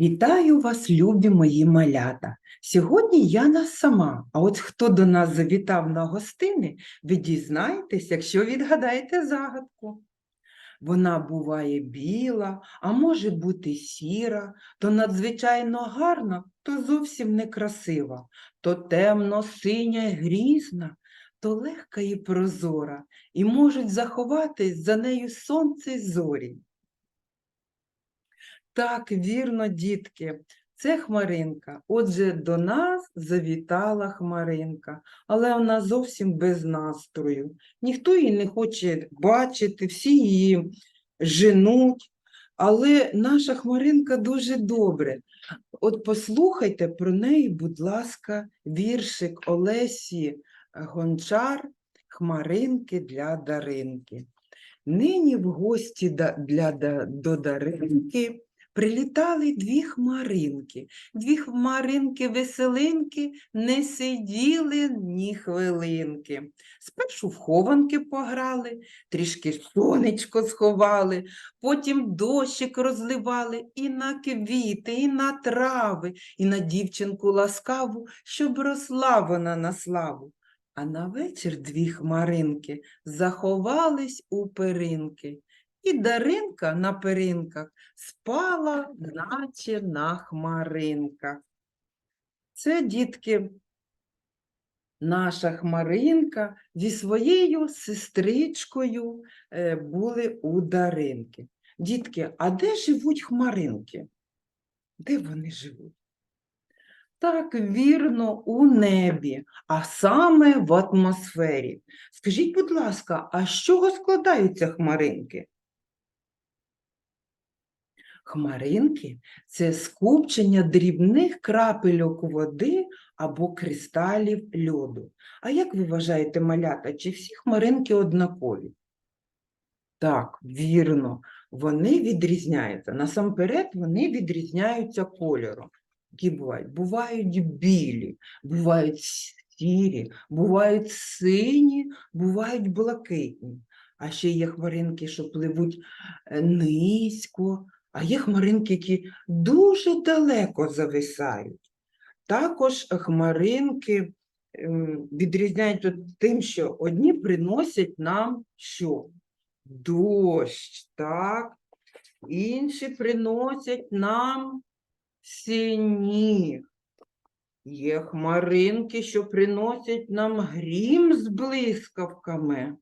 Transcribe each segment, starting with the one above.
Вітаю вас, любі мої малята. Сьогодні я нас сама, а от хто до нас завітав на гостини, ви дізнаєтесь, якщо відгадаєте загадку. Вона буває біла, а може бути сіра, то надзвичайно гарна, то зовсім некрасива, то темно, синя й грізна, то легка і прозора, і можуть заховатись за нею сонце й зорі. Так, вірно, дітки, це хмаринка. Отже, до нас завітала хмаринка, але вона зовсім без настрою. Ніхто її не хоче бачити, всі її женуть. Але наша хмаринка дуже добре. От послухайте про неї, будь ласка, віршик Олесі Гончар Хмаринки для Даринки. Нині в гості для, до Даринки прилітали дві хмаринки. Дві хмаринки-веселинки не сиділи ні хвилинки. Спершу в хованки пограли, трішки сонечко сховали, потім дощик розливали і на квіти, і на трави, і на дівчинку ласкаву, щоб росла вона на славу. А на вечір дві хмаринки заховались у перинки, і Даринка на перинках спала, наче на хмаринках. Це, дітки, наша хмаринка зі своєю сестричкою е, були у Даринки. Дітки, а де живуть хмаринки? Де вони живуть? Так, вірно, у небі, а саме в атмосфері. Скажіть, будь ласка, а з чого складаються хмаринки? Хмаринки це скупчення дрібних крапельок води або кристалів льоду. А як ви вважаєте, малята, чи всі хмаринки однакові? Так, вірно, вони відрізняються. Насамперед вони відрізняються кольором. Які бувають? Бувають білі, бувають сірі, бувають сині, бувають блакитні. А ще є хмаринки, що пливуть е, низько, а є хмаринки, які дуже далеко зависають. Також хмаринки ем, відрізняються тим, що одні приносять нам що? Дощ, так? Інші приносять нам сніг. Є хмаринки, що приносять нам грім з блискавками.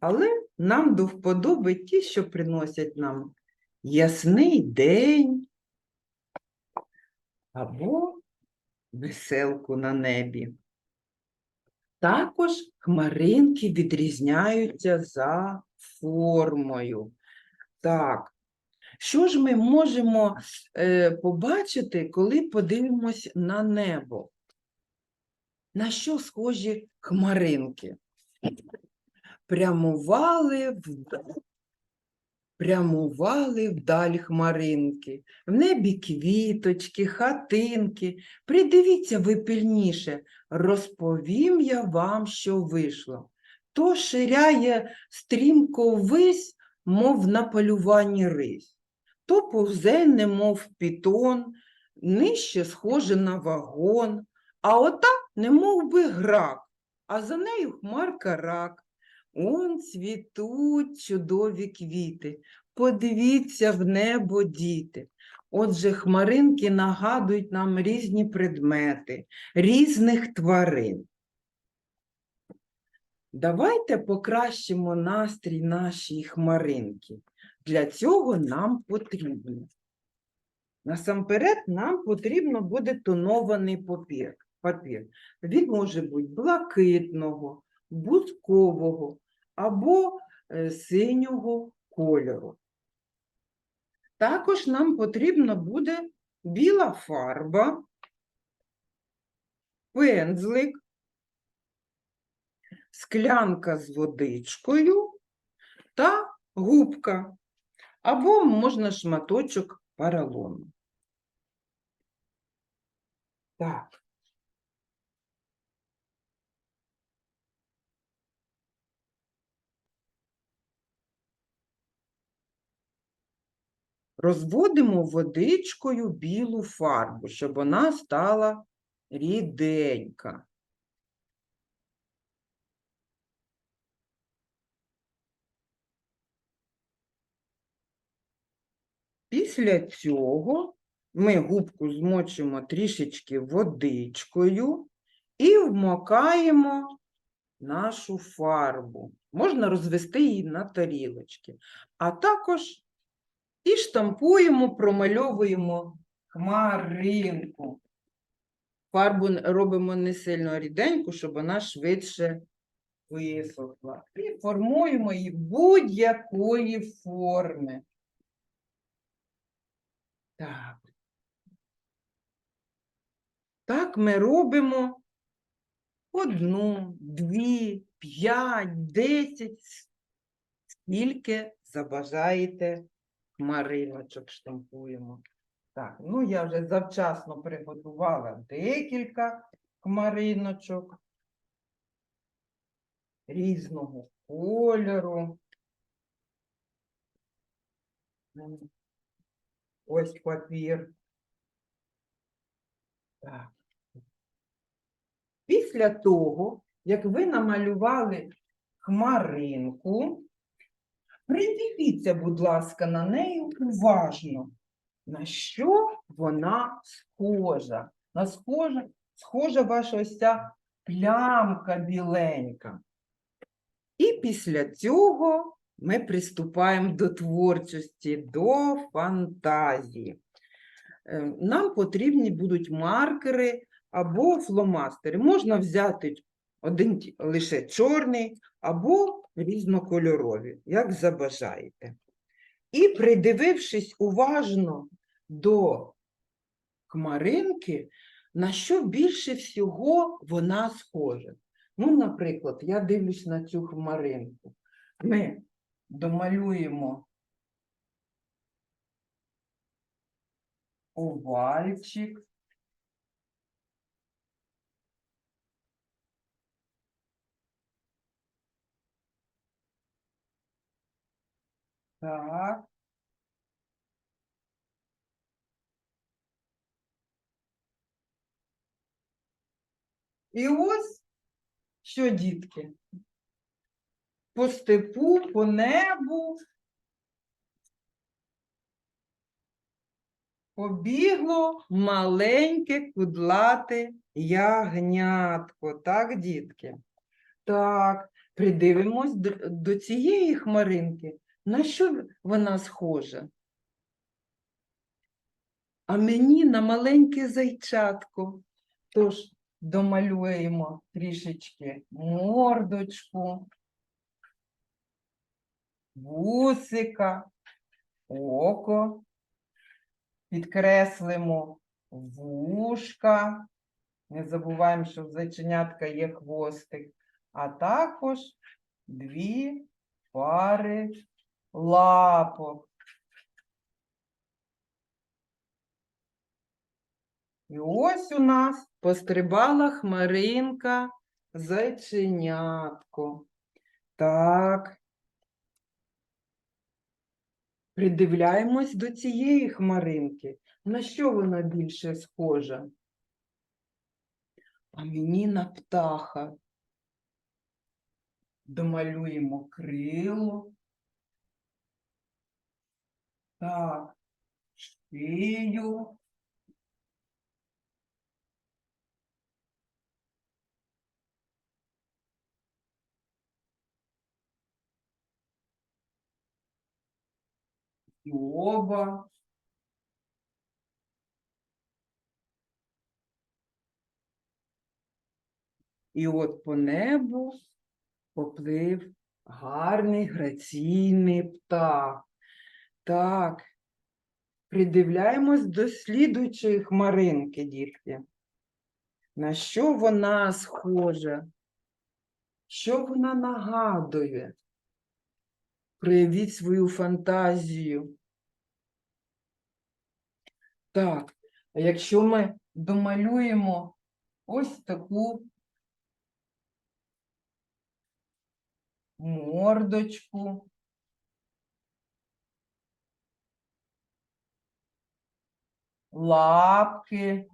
Але нам до вподоби ті, що приносять нам ясний день або веселку на небі. Також хмаринки відрізняються за формою. Так, що ж ми можемо е, побачити, коли подивимось на небо? На що схожі хмаринки? Прямували вдаль, прямували вдаль хмаринки, в небі квіточки, хатинки. Придивіться ви пильніше, розповім я вам, що вийшло. То ширяє стрімко ввись, мов на полюванні рись, то повзе, немов пітон, нижче схоже на вагон, а ота немов би грак, а за нею хмарка рак. Он цвітуть чудові квіти. Подивіться в небо, діти. Отже, хмаринки нагадують нам різні предмети, різних тварин. Давайте покращимо настрій нашій хмаринки. Для цього нам потрібно. Насамперед, нам потрібно буде тонований папір. Він може бути блакитного, бузкового або е, синього кольору. Також нам потрібна буде біла фарба, пензлик, склянка з водичкою та губка, або можна шматочок поролону. Так. Розводимо водичкою білу фарбу, щоб вона стала ріденька. Після цього ми губку змочимо трішечки водичкою і вмокаємо нашу фарбу. Можна розвести її на тарілочки. А також і штампуємо, промальовуємо хмаринку. Фарбу робимо не сильно ріденьку, щоб вона швидше висохла. І формуємо її будь-якої форми. Так. Так ми робимо одну, дві, п'ять, десять, скільки забажаєте хмариночок штампуємо. Так, ну я вже завчасно приготувала декілька хмариночок різного кольору. Ось папір. Так. Після того, як ви намалювали хмаринку, придивіться, будь ласка, на неї уважно, на що вона схожа. На схожа, схожа ваша ось ця плямка біленька. І після цього ми приступаємо до творчості, до фантазії. Е, Нам потрібні будуть маркери або фломастери. Можна взяти один лише чорний або різнокольорові, як забажаєте. І придивившись уважно до хмаринки, на що більше всього вона схожа. Ну, наприклад, я дивлюсь на цю хмаринку. Ми домалюємо овальчик. Так. І ось що, дітки? По степу, по небу побігло маленьке кудлате ягнятко. Так, дітки? Так, придивимось до, цієї хмаринки. На що вона схожа? А мені на маленьке зайчатко. Тож домалюємо трішечки мордочку, вусика, око, підкреслимо вушка. Не забуваємо, що в зайченятка є хвостик, а також дві пари лапок. І ось у нас пострибала хмаринка зайченятко. Так. Придивляємось до цієї хмаринки. На що вона більше схожа? А мені на птаха. Домалюємо крило. Так, шию. Оба. І от по небу поплив гарний граційний птах. Так, придивляємось до слідуючої хмаринки, дітки. На що вона схожа? Що вона нагадує? Проявіть свою фантазію. Так, а якщо ми домалюємо ось таку мордочку, лапки.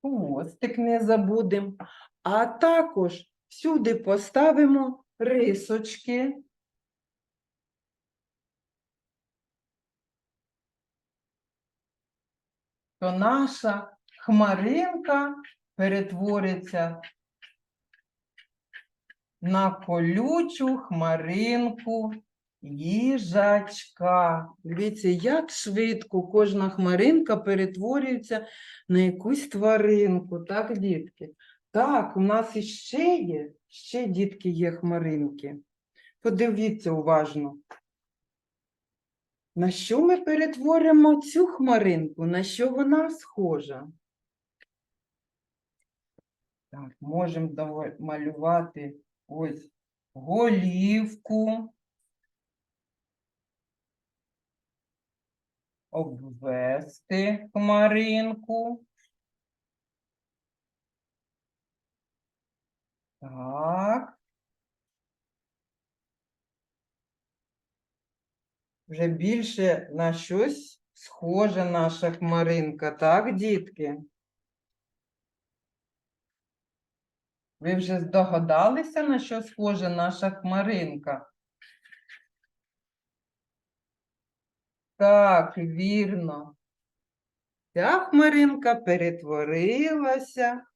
Хвостик не забудемо. А також всюди поставимо рисочки. То наша хмаринка перетвориться на колючу хмаринку їжачка. Дивіться, як швидко кожна хмаринка перетворюється на якусь тваринку, так, дітки? Так, у нас іще є, ще дітки є хмаринки. Подивіться уважно. На що ми перетворимо цю хмаринку? На що вона схожа? Так, можемо малювати ось голівку, обвести хмаринку. Так. Вже більше на щось схожа наша хмаринка, так, дітки? Ви вже здогадалися, на що схожа наша хмаринка? Так, вірно. Ця хмаринка перетворилася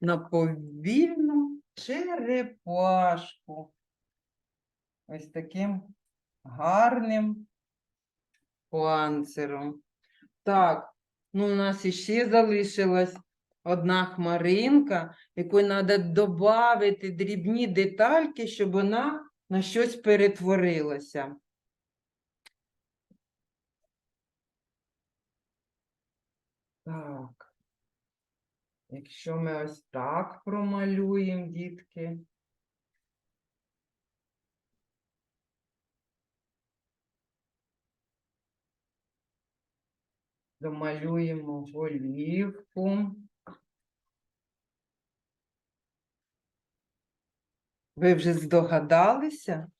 на повільну черепашку. Ось таким гарним панциром. Так, ну у нас іще залишилась одна хмаринка, яку треба додати дрібні детальки, щоб вона на щось перетворилася. Так. Якщо ми ось так промалюємо, дітки. Домалюємо голівку. Ви вже здогадалися?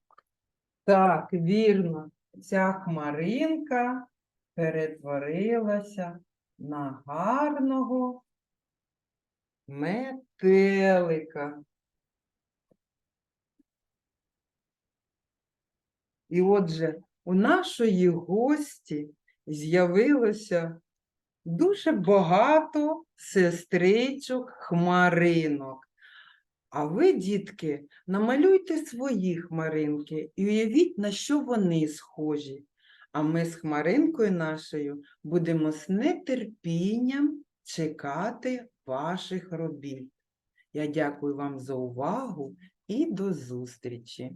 Так, вірно, ця хмаринка перетворилася на гарного метелика. І отже, у нашої гості з'явилося дуже багато сестричок хмаринок. А ви, дітки, намалюйте свої хмаринки і уявіть, на що вони схожі. А ми з хмаринкою нашою будемо з нетерпінням чекати ваших робіт. Я дякую вам за увагу і до зустрічі!